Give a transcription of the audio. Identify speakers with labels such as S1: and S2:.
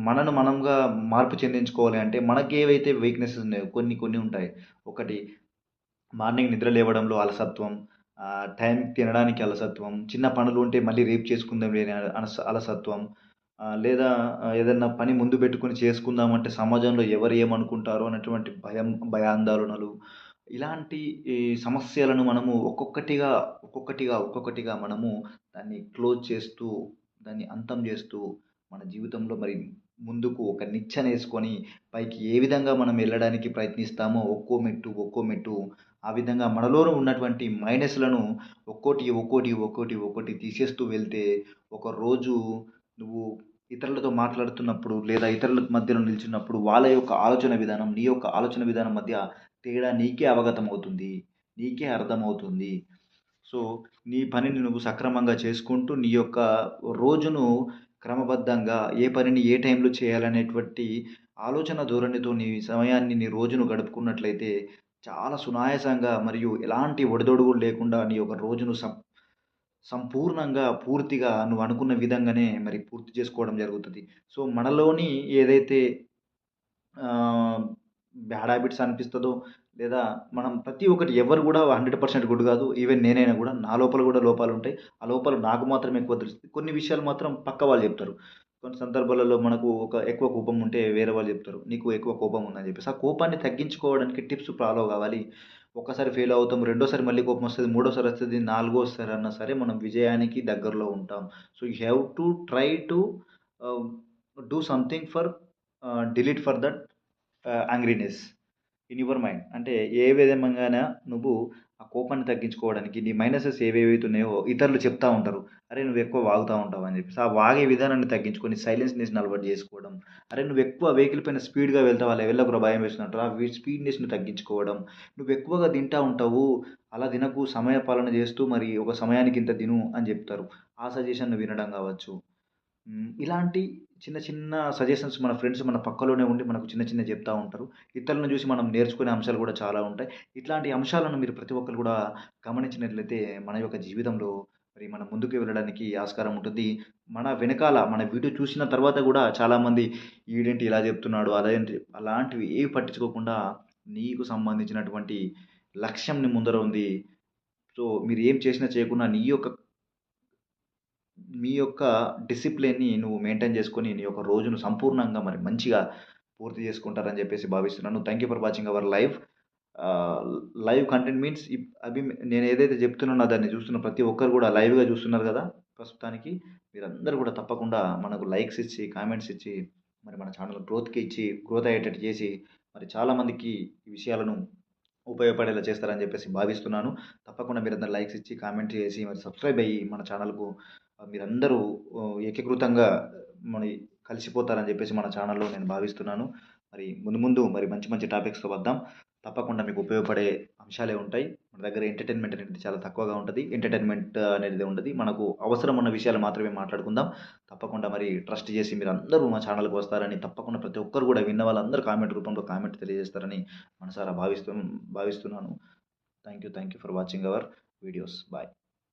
S1: మనను మనంగా మార్పు చెందించుకోవాలి అంటే మనకి ఏవైతే వీక్నెసెస్ ఉన్నాయో కొన్ని కొన్ని ఉంటాయి. ఒకటి మార్నింగ్ నిద్ర లేవడంలో అలసత్వం టైం తినడానికి అలసత్వం చిన్న పనులు ఉంటే మళ్ళీ రేపు చేసుకుందాం లేని అలస అలసత్వం లేదా ఏదన్నా పని ముందు పెట్టుకొని చేసుకుందాం అంటే సమాజంలో ఎవరు ఏమనుకుంటారో అన్నటువంటి భయం భయాందోళనలు ఇలాంటి ఈ సమస్యలను మనము ఒక్కొక్కటిగా ఒక్కొక్కటిగా ఒక్కొక్కటిగా మనము దాన్ని క్లోజ్ చేస్తూ దాన్ని అంతం చేస్తూ మన జీవితంలో మరి ముందుకు ఒక నిచ్చెనేసుకొని పైకి ఏ విధంగా మనం వెళ్ళడానికి ప్రయత్నిస్తామో ఒక్కో మెట్టు ఒక్కో మెట్టు ఆ విధంగా మనలోనూ ఉన్నటువంటి మైనస్లను ఒక్కోటి ఒక్కోటి ఒక్కోటి ఒక్కోటి తీసేస్తూ వెళ్తే ఒక రోజు నువ్వు ఇతరులతో మాట్లాడుతున్నప్పుడు లేదా ఇతరుల మధ్యలో నిల్చున్నప్పుడు వాళ్ళ యొక్క ఆలోచన విధానం నీ యొక్క ఆలోచన విధానం మధ్య తేడా నీకే అవగతం అవుతుంది నీకే అర్థమవుతుంది. సో నీ పనిని నువ్వు సక్రమంగా చేసుకుంటూ నీ యొక్క రోజును క్రమబద్ధంగా ఏ పనిని ఏ టైంలో చేయాలనేటువంటి ఆలోచన ధోరణితో నీ సమయాన్ని నీ రోజును గడుపుకున్నట్లయితే చాలా సునాయాసంగా మరియు ఎలాంటి ఒడిదొడుగులు లేకుండా నీ యొక్క రోజును సం సంపూర్ణంగా పూర్తిగా నువ్వు అనుకున్న విధంగానే మరి పూర్తి చేసుకోవడం జరుగుతుంది. సో మనలోని ఏదైతే బ్యాడ్ హ్యాబిట్స్ అనిపిస్తుందో లేదా మనం ప్రతి ఒక్కటి ఎవరు కూడా హండ్రెడ్ పర్సెంట్ గుడ్ కాదు. ఈవెన్ నేనైనా కూడా నా లోపల కూడా లోపాలు ఉంటాయి. ఆ లోపాలు నాకు మాత్రం ఎక్కువ తెలుస్తుంది కొన్ని విషయాలు మాత్రం పక్క వాళ్ళు చెప్తారు. కొన్ని సందర్భాలలో మనకు ఒక ఎక్కువ కోపం ఉంటే వేరే వాళ్ళు చెప్తారు. నీకు ఎక్కువ కోపం ఉందని చెప్పేసి. ఆ కోపాన్ని తగ్గించుకోవడానికి టిప్స్ ఫాలో కావాలి. ఒకసారి ఫెయిల్ అవుతాం రెండోసారి మళ్ళీ కోపం వస్తుంది మూడోసారి వస్తుంది నాలుగోసారి అన్నా సరే మనం విజయానికి దగ్గరలో ఉంటాం. So you have to try to do something for delete for that. Angriness in your mind అంటే ఏ విధంగానే నువ్వు ఆ కోపాన్ని తగ్గించుకోవడానికి నీ మైనసెస్ ఏవేవైతే ఉన్నాయో ఇతరులు చెప్తా ఉంటారు. అరే నువ్వు ఎక్కువ వాగుతూ ఉంటావు అని చెప్పేసి ఆ వాగే విధానాన్ని తగ్గించుకొని సైలెన్స్నెస్ని అలవాటు చేసుకోవడం. అరే నువ్వు ఎక్కువ వెహికల్ పైన స్పీడ్గా వెళ్తావు అలా వెళ్ళకు భయం వేస్తున్నట్టు ఆ స్పీడ్నెస్ని తగ్గించుకోవడం. నువ్వు ఎక్కువగా తింటా ఉంటావు అలా తినకు సమయ పాలన చేస్తూ మరి ఒక సమయానికి ఇంత తిను అని చెప్తారు. ఆ సజెషన్ వినడం కావచ్చు. ఇలాంటి చిన్న చిన్న సజెషన్స్ మన ఫ్రెండ్స్ మన పక్కలోనే ఉండి మనకు చిన్న చిన్న చెప్తూ ఉంటారు. ఇతరులను చూసి మనం నేర్చుకునే అంశాలు కూడా చాలా ఉంటాయి. ఇట్లాంటి అంశాలను మీరు ప్రతి ఒక్కరు కూడా గమనించినట్లయితే మన యొక్క జీవితంలో మరి మనం ముందుకు వెళ్ళడానికి ఆస్కారం ఉంటుంది. మన వెనకాల మన వీడియో చూసిన తర్వాత కూడా చాలామంది ఈడేంటి ఇలా చెప్తున్నాడు అదేంటి అలాంటివి ఏవి పట్టించుకోకుండా నీకు సంబంధించినటువంటి లక్ష్యంని ముందర ఉంది. సో మీరు ఏం చేసినా చేయకుండా నీ యొక్క మీ యొక్క డిసిప్లిన్ని నువ్వు మెయింటైన్ చేసుకొని నీ యొక్క రోజును సంపూర్ణంగా మరి మంచిగా పూర్తి చేసుకుంటారని చెప్పేసి భావిస్తున్నాను. Thank you for watching our live live content means అవి నేను ఏదైతే చెప్తున్నానో దాన్ని చూస్తున్న ప్రతి ఒక్కరు కూడా లైవ్గా చూస్తున్నారు కదా. ప్రస్తుతానికి మీరందరూ కూడా తప్పకుండా మనకు లైక్స్ ఇచ్చి కామెంట్స్ ఇచ్చి మరి మన ఛానల్ గ్రోత్కి ఇచ్చి గ్రోత్ అయ్యేటట్టు చేసి మరి చాలామందికి ఈ విషయాలను ఉపయోగపడేలా చేస్తారని చెప్పేసి భావిస్తున్నాను. తప్పకుండా మీరందరూ లైక్స్ ఇచ్చి కామెంట్ చేసి మరి సబ్స్క్రైబ్ అయ్యి మన ఛానల్కు మీరందరూ ఏకీకృతంగా మన కలిసిపోతారని చెప్పేసి మన ఛానల్లో నేను భావిస్తున్నాను. మరి ముందు ముందు మరి మంచి మంచి టాపిక్స్తో వద్దాం. తప్పకుండా మీకు ఉపయోగపడే అంశాలే ఉంటాయి. మన దగ్గర ఎంటర్టైన్మెంట్ అనేది చాలా తక్కువగా ఉంటుంది. ఎంటర్టైన్మెంట్ అనేది ఉండదు. మనకు అవసరం ఉన్న విషయాలు మాత్రమే మాట్లాడుకుందాం. తప్పకుండా మరి ట్రస్ట్ చేసి మీరు అందరూ మా ఛానల్కి వస్తారని తప్పకుండా ప్రతి ఒక్కరు కూడా విన్న వాళ్ళందరూ కామెంట్ రూపంలో కామెంట్ తెలియజేస్తారని మనసారా భావిస్తు భావిస్తున్నాను. Thank you thank you for watching our videos bye